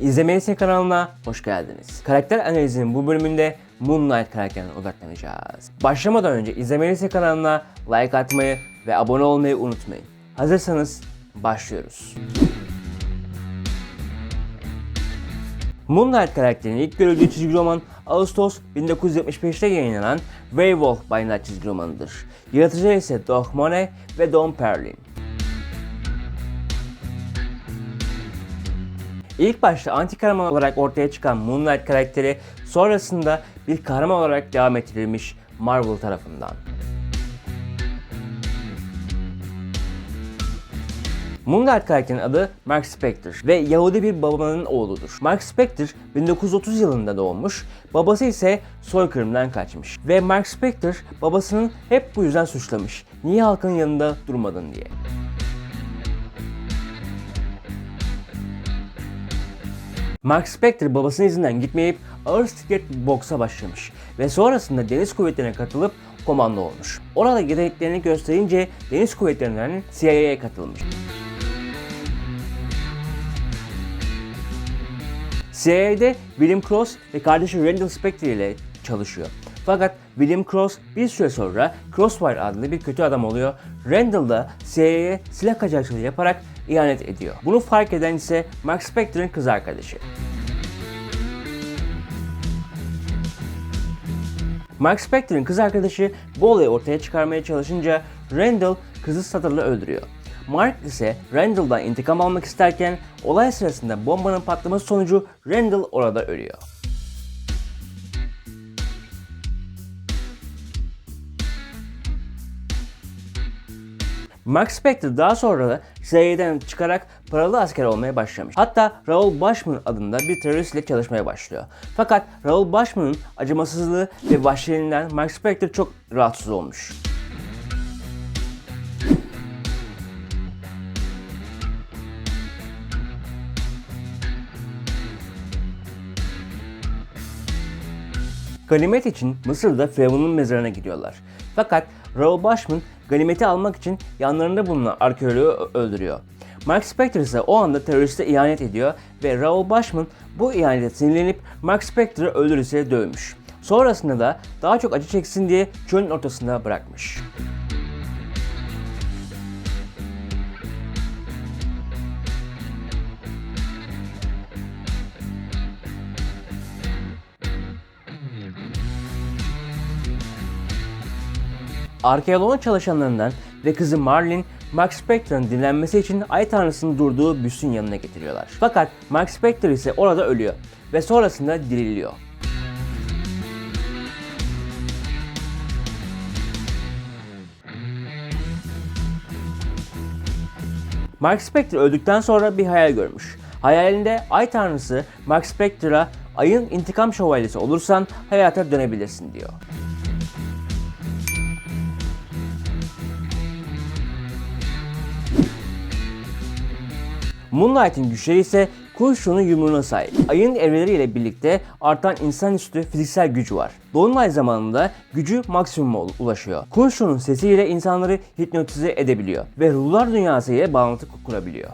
İzlemeyesi kanalına hoş geldiniz. Karakter analizinin bu bölümünde Moonlight karakterine odaklanacağız. Başlamadan önce İzlemeyesi kanalına like atmayı ve abone olmayı unutmayın. Hazırsanız başlıyoruz. Moonlight karakterinin ilk görüldüğü çizgi roman Ağustos 1975'te yayınlanan Werewolf by Night çizgi romanıdır. Yaratıcıları ise Doug Monet ve Don Perlin. İlk başta anti kahraman olarak ortaya çıkan Moonlight karakteri sonrasında bir kahraman olarak devam ettirilmiş Marvel tarafından. Moonlight karakterinin adı Mark Spector ve Yahudi bir babanın oğludur. Mark Spector 1930 yılında doğmuş, babası ise soykırımdan kaçmış. Ve Mark Spector babasının hep bu yüzden suçlamış. Niye halkın yanında durmadın diye. Mark Spector babasının izinden gitmeyip ağır siklet boksa başlamış ve sonrasında deniz kuvvetlerine katılıp komando olmuş. Orada yeteneklerini gösterince deniz kuvvetlerinden CIA'ya katılmış. CIA'de William Cross ve kardeşi Randall Spector ile çalışıyor. Fakat William Cross bir süre sonra Crossfire adlı bir kötü adam oluyor. Randall da CIA'ye silah kaçakçılığı yaparak ihanet ediyor. Bunu fark eden ise Mark Spector'ın kız arkadaşı. Mark Spector'ın kız arkadaşı bu olayı ortaya çıkarmaya çalışınca Randall kızı satırla öldürüyor. Mark ise Randall'dan intikam almak isterken olay sırasında bombanın patlaması sonucu Randall orada ölüyor. Mark Spector daha sonra da CIA'den çıkarak paralı asker olmaya başlamış. Hatta Raoul Bashman adında bir teröristle çalışmaya başlıyor. Fakat Raoul Bashman'ın acımasızlığı ve vahşiliğinden Mark Spector çok rahatsız olmuş. Ganimet için Mısır'da Firavun'un mezarına gidiyorlar. Fakat Raoul Bashman ganimeti almak için yanlarında bulunan arkeoloğu öldürüyor. Mark Spector ise o anda teröriste ihanet ediyor ve Raoul Bashman bu ihanete sinirlenip Mark Spector'ı öldürüsüyle dövmüş. Sonrasında da daha çok acı çeksin diye çölün ortasında bırakmış. Arkeoloğun çalışanlarından ve kızı Marlin, Mark Spector'ın dinlenmesi için Ay Tanrısı'nın durduğu büstün yanına getiriyorlar. Fakat Mark Spector ise orada ölüyor ve sonrasında diriliyor. Mark Spector öldükten sonra bir hayal görmüş. Hayalinde Ay Tanrısı Mark Spector'a ayın intikam şövalyesi olursan hayata dönebilirsin diyor. Moonlight'in güçleri ise kurşunun yumruğuna sahip. Ayın evreleriyle birlikte artan insanüstü fiziksel gücü var. Dolunay zamanında gücü maksimuma ulaşıyor. Kurşunun sesiyle insanları hipnotize edebiliyor ve ruhlar dünyası ile bağlantı kurabiliyor.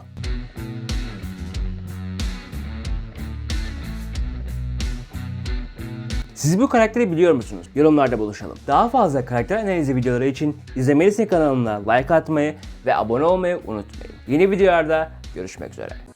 Siz bu karakteri biliyor musunuz? Yorumlarda buluşalım. Daha fazla karakter analizi videoları için izlemelisin kanalına like atmayı ve abone olmayı unutmayın. Yeni videolarda görüşmek üzere.